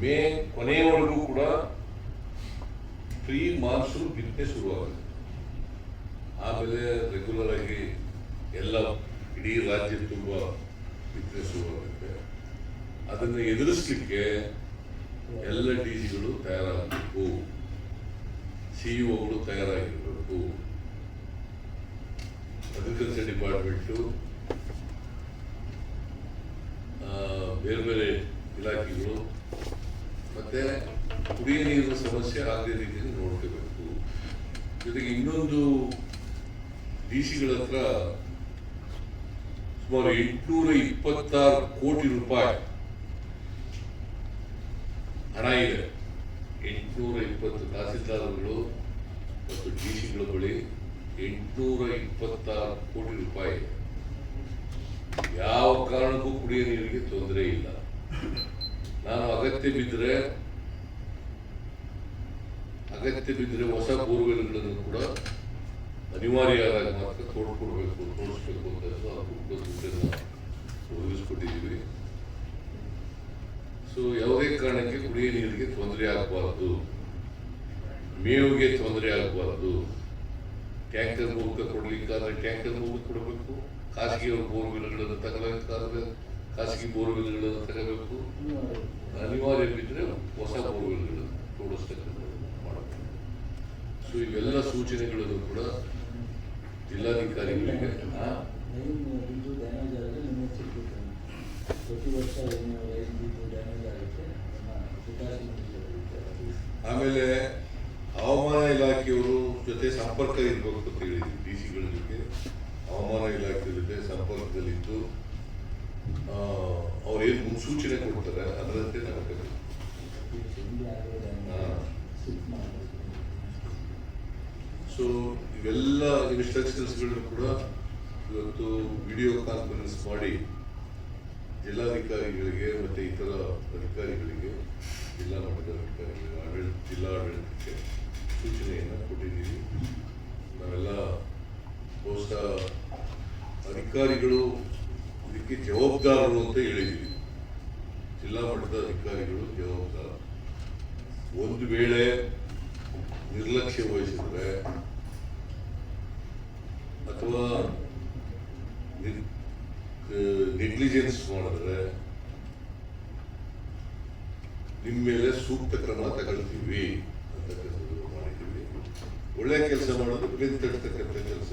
ಮೇ ಕೊನೆಯವರೆಗೂ ಕೂಡ pre monsoon ಬಿತ್ತನೆ ಶುರುವಾಗುತ್ತೆ. ಆಮೇಲೆ ರೆಗ್ಯುಲರ್ ಆಗಿ ಎಲ್ಲ ಇಡೀ ರಾಜ್ಯ ತುಂಬ ಬಿತ್ತನೆ ಶುರುವಾಗುತ್ತೆ. ಅದನ್ನು ಎದುರಿಸಲಿಕ್ಕೆ ಎಲ್ಲ ಡಿ ಸಿಗಳು ತಯಾರಾಗಬೇಕು. ಸಿಇಒಗಳು ತಯಾರಾಗಿರಬೇಕು. ಅಗ್ರಿಕಲ್ಚರ್ ಡಿಪಾರ್ಟ್ಮೆಂಟು ಬೇರೆ ಬೇರೆ ಇಲಾಖೆಗಳು ಮತ್ತೆ ಕುಡಿಯ ನೀರಿನ ಸಮಸ್ಯೆ ಆಗದೇ ರೀತಿಯಲ್ಲಿ ನೋಡ್ಕೋಬೇಕು. ಜೊತೆಗೆ ಇನ್ನೊಂದು ಡಿ ಸಿಗಳ ಹತ್ರ ಸುಮಾರು ಎಂಟುನೂರ ಇಪ್ಪತ್ತಾರು ಕೋಟಿ ರೂಪಾಯಿ ಹಣ ಇದೆ. ಎಂಟುನೂರ ಇಪ್ಪತ್ತು ತಹಸೀಲ್ದಾರ್ಗಳು ಮತ್ತು ಡಿ ಸಿಗಳ ಬಳಿ ಎಂಟುನೂರ ಇಪ್ಪತ್ತಾರು ಕೋಟಿ ರೂಪಾಯಿ ಯಾವ ಕಾರಣಕ್ಕೂ ಕುಡಿಯ ನೀರಿಗೆ ತೊಂದರೆ ಇಲ್ಲ. ನಾನು ಅಗತ್ಯ ಬಿದ್ದರೆ ಅಗತ್ಯ ಬಿದ್ದರೆ ಹೊಸ ಬೋರ್ವೆಲ್ಗಳನ್ನು ಕೂಡ ಅನಿವಾರ್ಯವಾಗಿ ಮಾತ್ರ ತೋಡ್ಕೊಡ್ಬೇಕು, ತೋರಿಸ್ಬೇಕು ಅಂತ ಒದಗಿಸ್ಕೊಟ್ಟಿದ್ದೀವಿ. ಸೊ ಯಾವುದೇ ಕಾರಣಕ್ಕೆ ಕುಡಿಯ ನೀರಿಗೆ ತೊಂದರೆ ಆಗಬಾರ್ದು. ಮೇವಿಗೆ ತೊಂದರೆ ಆಗಬಾರ್ದು. ಟ್ಯಾಂಕರ್ ಮೂಲಕ ಕೊಡಲಿಕ್ಕಾದ್ರೆ ಟ್ಯಾಂಕರ್ ಮೂಲಕ ಕೊಡಬೇಕು. ಖಾಸಗಿ ಬೋರ್ವೆಲ್ಗಳನ್ನು ತಗೋಬೇಕಾದ್ರೆ ಖಾಸಗಿ ಬೋರ್ವೆಲ್ಗಳನ್ನು ತಗೋಬೇಕು. ಅನಿವಾರ್ಯ ಬಿದ್ದರೆ ಹೊಸ ಬೋರ್ವೆಲ್ಗಳನ್ನು ತೋಡಿಸ್ತಕ್ಕಂಥದ್ದು ಮಾಡಬೇಕು. ಸೊ ಇವೆಲ್ಲ ಸೂಚನೆಗಳನ್ನು ಕೂಡ ಜಿಲ್ಲಾಧಿಕಾರಿಗಳಿಗೆ ಆಮೇಲೆ ಹವಾಮಾನ ಇಲಾಖೆಯವರು ಜೊತೆ ಸಂಪರ್ಕ ಇರಬೇಕು ಅಂತ ಹೇಳಿದ್ವಿ ಡಿ ಸಿಗಳ ಜೊತೆ ಹವಾಮಾನ ಇಲಾಖೆ ಜೊತೆ ಸಂಪರ್ಕದಲ್ಲಿದ್ದು ಅವ್ರು ಏನು ಮುನ್ಸೂಚನೆ ಕೊಡ್ತಾರೆ ಅದರಂತೆ ಶಿಫ್ಟ್ ಸೊ ಇವೆಲ್ಲ ಇನ್ಸ್ಟ್ರಕ್ಷನ್ಸ್ಗಳನ್ನು ಕೂಡ ಇವತ್ತು ವಿಡಿಯೋ ಕಾನ್ಫರೆನ್ಸ್ ಮಾಡಿ ಜಿಲ್ಲಾಧಿಕಾರಿಗಳಿಗೆ ಮತ್ತು ಇತರ ಅಧಿಕಾರಿಗಳಿಗೆ, ಜಿಲ್ಲಾ ಮಟ್ಟದ ಅಧಿಕಾರಿಗಳಿಗೆ, ಆಡಳಿತ ಜಿಲ್ಲಾ ಆಡಳಿತಕ್ಕೆ ಸೂಚನೆಯನ್ನು ಕೊಟ್ಟಿದ್ದೀವಿ. ನಾವೆಲ್ಲ ಬಹುಶಃ ಅಧಿಕಾರಿಗಳು ಇದಕ್ಕೆ ಜವಾಬ್ದಾರರು ಅಂತ ಹೇಳಿದ್ದೀವಿ ಜಿಲ್ಲಾ ಮಟ್ಟದ ಅಧಿಕಾರಿಗಳು ಜವಾಬ್ದಾರ. ಒಂದು ವೇಳೆ ನಿರ್ಲಕ್ಷ್ಯ ವಹಿಸಿದ್ರೆ ಅಥವಾ ನೆಗ್ಲಿಜೆನ್ಸ್ ಮಾಡಿದ್ರೆ ನಿಮ್ಮ ಮೇಲೆ ಸೂಕ್ತ ಕ್ರಮ ತಗೊಳ್ತೀವಿ ಅಂತಕ್ಕಂಥದ್ದು ಮಾಡಿದ್ದೀವಿ. ಒಳ್ಳೆ ಕೆಲಸ ಮಾಡೋದು ಬೆನ್ ತಡ್ತಕ್ಕಂಥ ಕೆಲಸ.